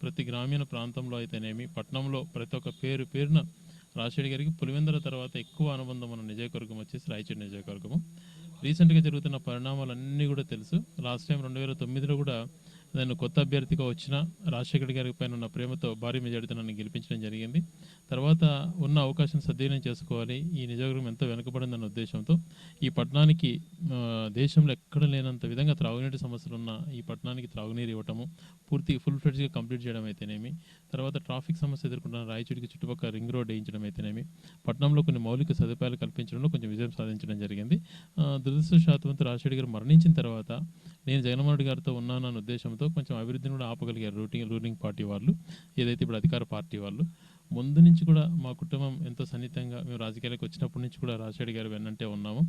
ప్రతి గ్రామీణ ప్రాంతంలో అయితేనేమి పట్టణంలో ప్రతి ఒక్క పేరు పేరున రాజశేఖర్ గారికి పులివెందుల తర్వాత ఎక్కువ అనుబంధం ఉన్న నియోజకవర్గం వచ్చేసి రాయచూడి నియోజకవర్గము రీసెంట్గా జరుగుతున్న పరిణామాలన్నీ కూడా తెలుసు. లాస్ట్ టైం రెండు వేల తొమ్మిదిలో కూడా నేను కొత్త అభ్యర్థిగా వచ్చిన రాజశేఖర్ గారి పైన ఉన్న ప్రేమతో భారీ మెజార్టీతో నన్ను గెలిపించడం జరిగింది. తర్వాత ఉన్న అవకాశం సద్వినియోగం చేసుకోవాలి. ఈ నియోజకవర్గం ఎంతో వెనుకబడిందన్న ఉద్దేశంతో ఈ పట్టణానికి దేశంలో ఎక్కడ లేనంత విధంగా త్రాగునీటి సమస్యలు ఉన్న ఈ పట్టణానికి త్రాగునీరు ఇవ్వటము పూర్తి ఫుల్ ఫ్లెడ్జ్గా కంప్లీట్ చేయడం అయితేనేమి తర్వాత ట్రాఫిక్ సమస్య ఎదుర్కొంటున్న రాయచూడికి చుట్టుపక్కల రింగ్ రోడ్ వేయించడం అయితేనేమి పట్టణంలో కొన్ని మౌలిక సదుపాయాలు కల్పించడంలో కొంచెం విజయం సాధించడం జరిగింది. ఆ, రాజశేఖర్ గారు మరణించిన తర్వాత నేను జగన్మోహన్ రెడ్డి గారితో ఉన్నానన్న ఉద్దేశంతో కొంచెం అభివృద్ధిని కూడా ఆపగలిగారు రూటింగ్ రూలింగ్ పార్టీ వాళ్ళు ఏదైతే ఇప్పుడు అధికార పార్టీ వాళ్ళు. ముందు నుంచి కూడా మా కుటుంబం ఎంతో సన్నిహితంగా మేము రాజకీయాలకు వచ్చినప్పటి నుంచి కూడా రాజశేఖర్ గారు వెన్నంటే ఉన్నాము.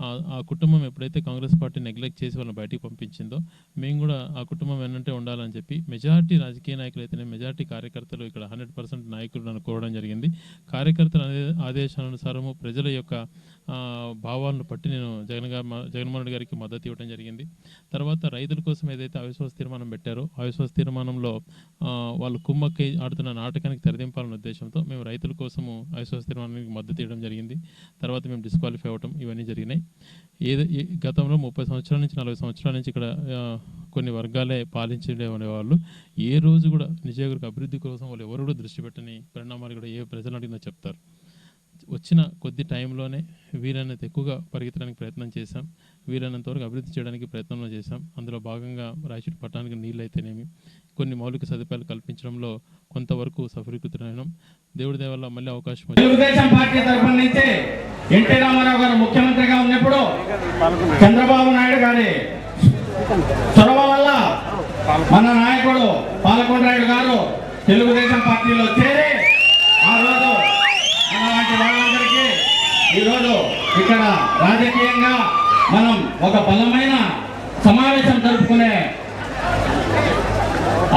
ఆ- కుటుంబం ఎప్పుడైతే కాంగ్రెస్ పార్టీ నెగ్లెక్ట్ చేసి వాళ్ళని బయటికి పంపించిందో మేము కూడా ఆ కుటుంబం వెన్నంటే ఉండాలని చెప్పి మెజారిటీ రాజకీయ నాయకులు అయితేనే మెజారిటీ కార్యకర్తలు ఇక్కడ హండ్రెడ్ పర్సెంట్ నాయకులు నన్ను కోరడం జరిగింది. కార్యకర్తల ఆదేశానుసారము ప్రజల యొక్క భావాలను బట్టి నేను జగన్ గారు జగన్మోహన్ రెడ్డి గారికి మద్దతు ఇవ్వడం జరిగింది. తర్వాత రైతుల కోసం ఏదైతే అవిశ్వాస తీర్మానం పెట్టారో అవిశ్వాస తీర్మానంలో వాళ్ళు కుమ్మక్కై ఆడుతున్న నాటకానికి తెరదింపాలనే ఉద్దేశంతో మేము రైతుల కోసము అవిశ్వాస తీర్మానానికి మద్దతు ఇవ్వడం జరిగింది. తర్వాత మేము డిస్క్వాలిఫై అవ్వడం ఇవన్నీ జరిగినాయి. ఏదో గతంలో ముప్పై సంవత్సరాల నుంచి నలభై సంవత్సరాల నుంచి ఇక్కడ కొన్ని వర్గాలే పాలించే వాళ్ళు ఏ రోజు కూడా నిజాగరికి అభివృద్ధి కోసం వాళ్ళు ఎవరు కూడా దృష్టి పెట్టని పరిణామాలు కూడా ఏ ప్రజలు అడిగినా చెప్తారు. వచ్చిన కొద్ది టైంలోనే వీలైనంత ఎక్కువగా పరిగెత్తడానికి ప్రయత్నం చేశాం. వీలైనంత వరకు అభివృద్ధి చేయడానికి ప్రయత్నం చేశాం. అందులో భాగంగా రాయచూటి పట్టణానికి నీళ్ళు అయితేనేమి కొన్ని మౌలిక సదుపాయాలు కల్పించడంలో కొంతవరకు సఫలీకృతమైన దేవుడి దేవల్ల మళ్ళీ అవకాశం తెలుగుదేశం పార్టీ తరఫున నుంచి ఎన్టీ రామారావు గారు ముఖ్యమంత్రిగా ఉన్నప్పుడు చంద్రబాబు నాయుడు గారి చొరవ వల్ల మన నాయకుడు పాలకొండరాయుడు గారు తెలుగుదేశం పార్టీలో చేరి ఈరోజు ఇక్కడ రాజకీయంగా మనం ఒక బలమైన సమావేశం జరుపుకునే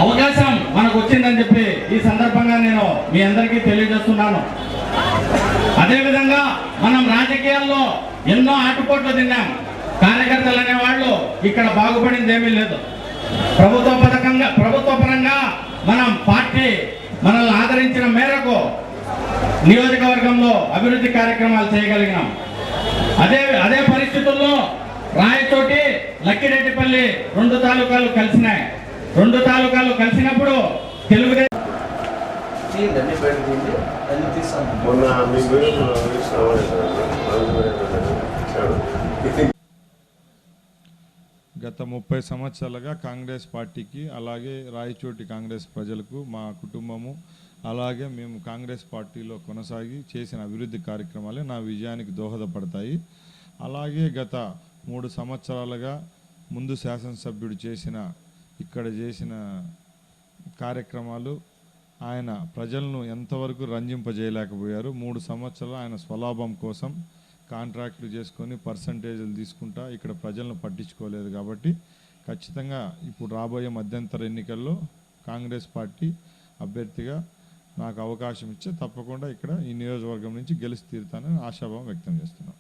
అవకాశం మనకు వచ్చిందని చెప్పి ఈ సందర్భంగా నేను మీ అందరికీ తెలియజేస్తున్నాను. అదేవిధంగా మనం రాజకీయాల్లో ఎన్నో ఆటుపోట్లు తిన్నాం. కార్యకర్తలు అనేవాళ్ళు ఇక్కడ బాగుపడింది ఏమీ లేదు. ప్రభుత్వ పథకంగా ప్రభుత్వ పరంగా మనం పార్టీ మనల్ని ఆదరించిన మేరకు నియోజకవర్గంలో అభివృద్ధి కార్యక్రమాలు చేయగలిగినాం. అదే అదే పరిస్థితుల్లో రాయచోటి లక్కిరెడ్డిపల్లి రెండు తాలూకాలు కలిసినాయి. రెండు తాలూకాలు కలిసినప్పుడు తెలుగుదేశం గత ముప్పై సంవత్సరాలుగా కాంగ్రెస్ పార్టీకి అలాగే రాయచోటి కాంగ్రెస్ ప్రజలకు మా కుటుంబము అలాగే మేము కాంగ్రెస్ పార్టీలో కొనసాగి చేసిన అభివృద్ధి కార్యక్రమాలే నా విజయానికి దోహదపడతాయి. అలాగే గత మూడు సంవత్సరాలుగా ముందు శాసనసభ్యుడు చేసిన ఇక్కడ చేసిన కార్యక్రమాలు ఆయన ప్రజలను ఎంతవరకు రంజింపజేయలేకపోయారు. మూడు సంవత్సరాలు ఆయన స్వలాభం కోసం కాంట్రాక్టులు చేసుకొని పర్సంటేజీలు తీసుకుంటా ఇక్కడ ప్రజలను పట్టించుకోలేదు కాబట్టి ఖచ్చితంగా ఇప్పుడు రాబోయే మధ్యంతర ఎన్నికల్లో కాంగ్రెస్ పార్టీ అభ్యర్థిగా నాకు అవకాశం ఇచ్చే తప్పకుండా ఇక్కడ ఈ నియోజకవర్గం నుంచి గెలిచి తీరుతానని ఆశాభావం వ్యక్తం చేస్తున్నాను